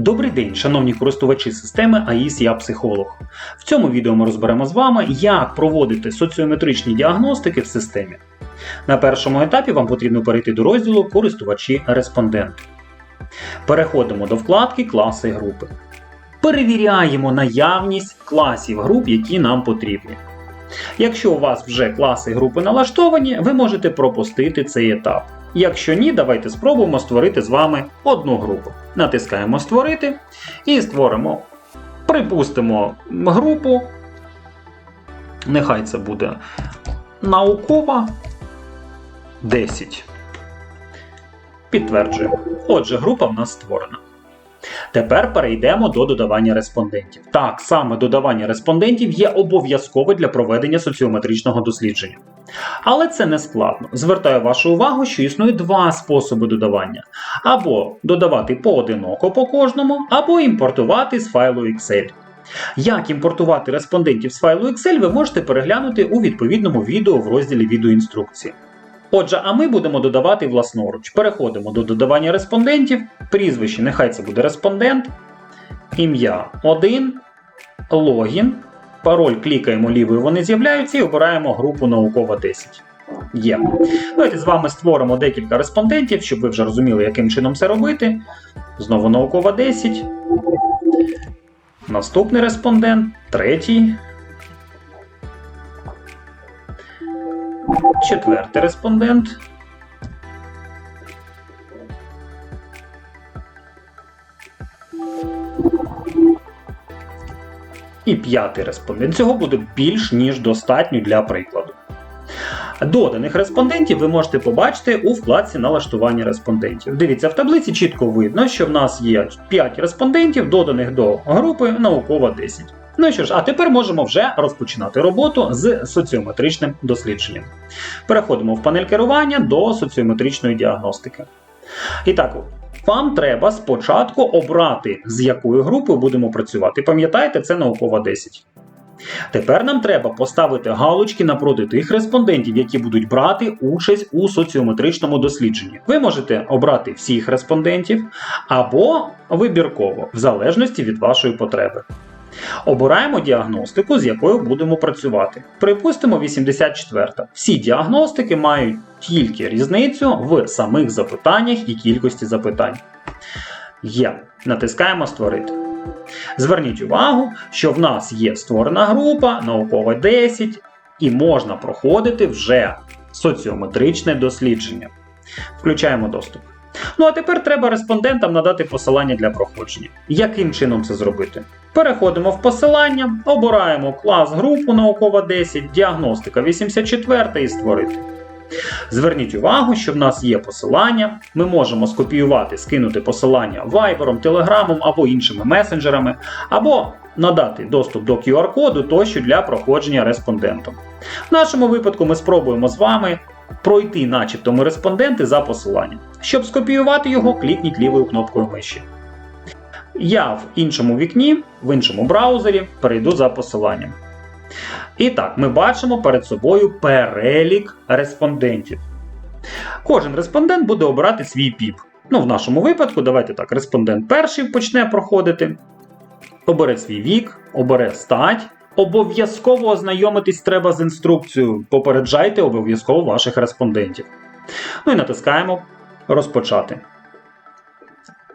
Добрий день, шановні користувачі системи АІС Я Психолог. В цьому відео ми розберемо з вами, як проводити соціометричні діагностики в системі. На першому етапі вам потрібно перейти до розділу Користувачі респонденти. Переходимо до вкладки Класи групи. Перевіряємо наявність класів груп, які нам потрібні. Якщо у вас вже класи і групи налаштовані, ви можете пропустити цей етап. Якщо ні, давайте спробуємо створити з вами одну групу. Натискаємо Створити і створимо, припустимо, групу. Нехай це буде наукова 10. Підтверджуємо. Отже, група в нас створена. Тепер перейдемо до додавання респондентів. Так, саме додавання респондентів є обов'язкове для проведення соціометричного дослідження. Але це не складно. Звертаю вашу увагу, що існує два способи додавання: або додавати поодиноко по кожному, або імпортувати з файлу Excel. Як імпортувати респондентів з файлу Excel, ви можете переглянути у відповідному відео в розділі відеоінструкції. Отже, а ми будемо додавати власноруч. Переходимо до додавання респондентів. Прізвище, нехай це буде респондент. Ім'я 1, логін. Пароль клікаємо лівою, вони з'являються і обираємо групу наукова 10. Є. Давайте з вами створимо декілька респондентів, щоб ви вже розуміли, яким чином це робити. Знову наукова 10. Наступний респондент, третій. Четвертий респондент. І п'ятий респондент. Цього буде більш ніж достатньо для прикладу. Доданих респондентів ви можете побачити у вкладці налаштування респондентів. Дивіться, в таблиці чітко видно, що в нас є 5 респондентів, доданих до групи наукова 10. Ну що ж, а тепер можемо вже розпочинати роботу з соціометричним дослідженням. Переходимо в панель керування до соціометричної діагностики. І так, вам треба спочатку обрати, з якою групою будемо працювати. Пам'ятаєте, це наукова 10. Тепер нам треба поставити галочки напроти тих респондентів, які будуть брати участь у соціометричному дослідженні. Ви можете обрати всіх респондентів або вибірково, в залежності від вашої потреби. Обираємо діагностику, з якою будемо працювати. Припустимо, 84. Всі діагностики мають тільки різницю в самих запитаннях і кількості запитань. Є. Натискаємо Створити. Зверніть увагу, що в нас є створена група, наукова 10, і можна проходити вже соціометричне дослідження. Включаємо доступ. Ну а тепер треба респондентам надати посилання для проходження. Яким чином це зробити? Переходимо в посилання, обираємо клас групу наукова 10, діагностика 84 і створити. Зверніть увагу, що в нас є посилання. Ми можемо скопіювати, скинути посилання Viber, Telegram або іншими месенджерами, або надати доступ до QR-коду тощо для проходження респондентом. В нашому випадку ми спробуємо з вами пройти, начебто, респонденти за посиланням. Щоб скопіювати його, клікніть лівою кнопкою миші. Я в іншому вікні, в іншому браузері перейду за посиланням. І так, ми бачимо перед собою перелік респондентів. Кожен респондент буде обирати свій піп. Ну, в нашому випадку, давайте так, респондент перший почне проходити. Обере свій вік, обере стать. Обов'язково ознайомитись треба з інструкцією. Попереджайте обов'язково ваших респондентів. Ну і натискаємо Розпочати.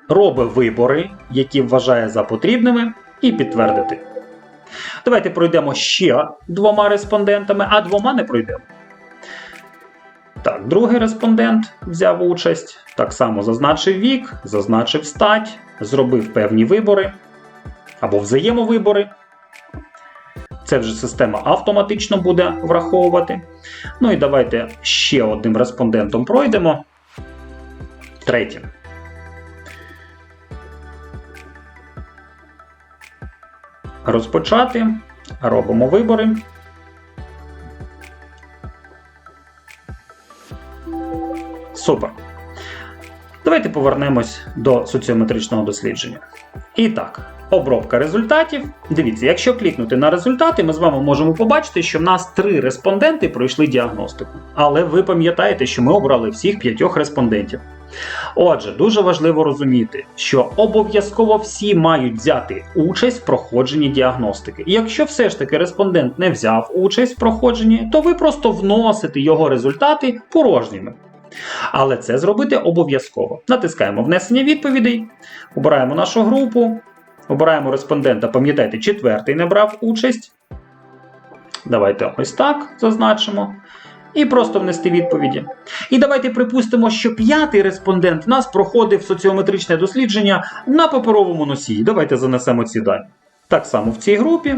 Робить вибори, які вважає за потрібними, і підтвердити. Давайте пройдемо ще двома респондентами, а двома не пройдемо. Так, другий респондент взяв участь. Так само зазначив вік, зазначив стать, зробив певні вибори або взаємовибори. Це вже система автоматично буде враховувати. Ну і давайте ще одним респондентом пройдемо. Третім. Розпочати. Робимо вибори. Супер. Давайте повернемось до соціометричного дослідження. І так, обробка результатів. Дивіться, якщо клікнути на результати, ми з вами можемо побачити, що в нас три респонденти пройшли діагностику. Але ви пам'ятаєте, що ми обрали всіх п'ятьох респондентів. Отже, дуже важливо розуміти, що обов'язково всі мають взяти участь в проходженні діагностики. І якщо все ж таки респондент не взяв участь в проходженні, то ви просто вносите його результати порожніми. Але це зробити обов'язково. Натискаємо внесення відповідей, обираємо нашу групу, обираємо респондента, пам'ятайте, четвертий не брав участь. Давайте ось так зазначимо. І просто внести відповіді. І давайте припустимо, що п'ятий респондент в нас проходив соціометричне дослідження на паперовому носії. Давайте занесемо ці дані. Так само в цій групі.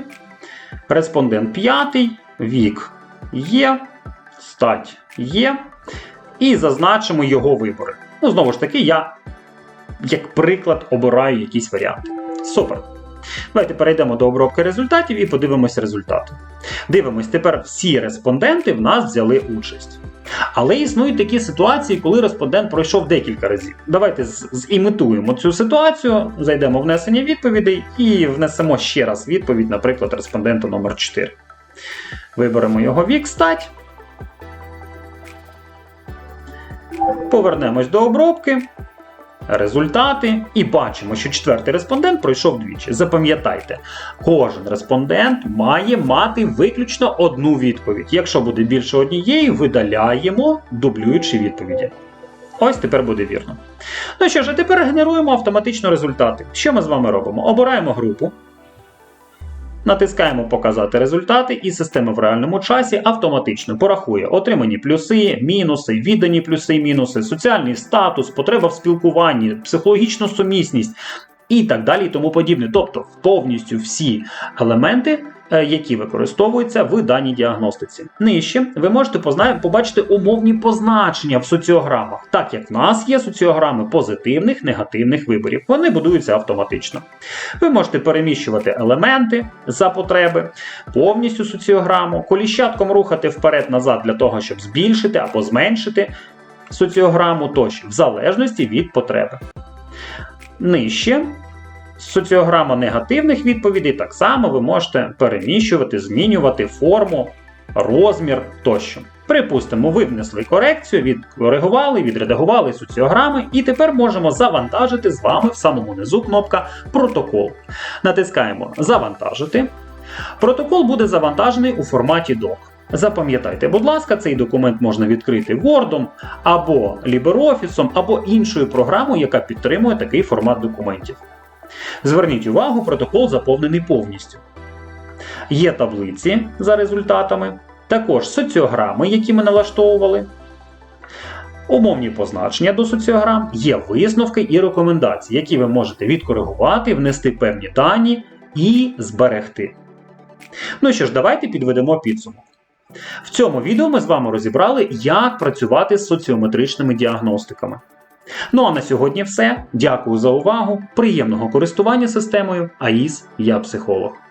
Респондент п'ятий, вік є, стать є. І зазначимо його вибори. Ну, знову ж таки, я, як приклад, обираю якісь варіанти. Супер. Давайте перейдемо до обробки результатів і подивимося результати. Дивимось, тепер всі респонденти в нас взяли участь. Але існують такі ситуації, коли респондент пройшов декілька разів. Давайте зімітуємо цю ситуацію, зайдемо в внесення відповідей і внесемо ще раз відповідь, наприклад, респондента номер 4. Виберемо його вік стать. Повернемось до обробки. Результати і бачимо, що четвертий респондент пройшов двічі. Запам'ятайте, кожен респондент має мати виключно одну відповідь. Якщо буде більше однієї, видаляємо, дублюючи відповіді. Ось тепер буде вірно. Ну що ж, а тепер генеруємо автоматично результати. Що ми з вами робимо? Обираємо групу. Натискаємо Показати результати, і система в реальному часі автоматично порахує отримані плюси, мінуси, віддані плюси мінуси, соціальний статус, потреба в спілкуванні, психологічну сумісність і так далі, і тому подібне. Тобто повністю всі елементи, які використовуються в даній діагностиці. Нижче ви можете побачити умовні позначення в соціограмах, так як в нас є соціограми позитивних, негативних виборів. Вони будуються автоматично. Ви можете переміщувати елементи за потреби, повністю соціограму, коліщатком рухати вперед-назад для того, щоб збільшити або зменшити соціограму тощо, в залежності від потреби. Нижче соціограма негативних відповідей так само ви можете переміщувати, змінювати форму, розмір тощо. Припустимо, ви внесли корекцію, відкоригували, відредагували соціограми, і тепер можемо завантажити з вами в самому низу кнопка Протокол. Натискаємо Завантажити. Протокол буде завантажений у форматі DOC. Запам'ятайте, будь ласка, цей документ можна відкрити Word або LibreOffice, або іншою програмою, яка підтримує такий формат документів. Зверніть увагу, протокол заповнений повністю. Є таблиці за результатами, також соціограми, які ми налаштовували. Умовні позначення до соціограм, є висновки і рекомендації, які ви можете відкоригувати, внести певні дані і зберегти. Ну що ж, давайте підведемо підсумок. В цьому відео ми з вами розібрали, як працювати з соціометричними діагностиками. Ну а на сьогодні все. Дякую за увагу. Приємного користування системою АІС Я психолог.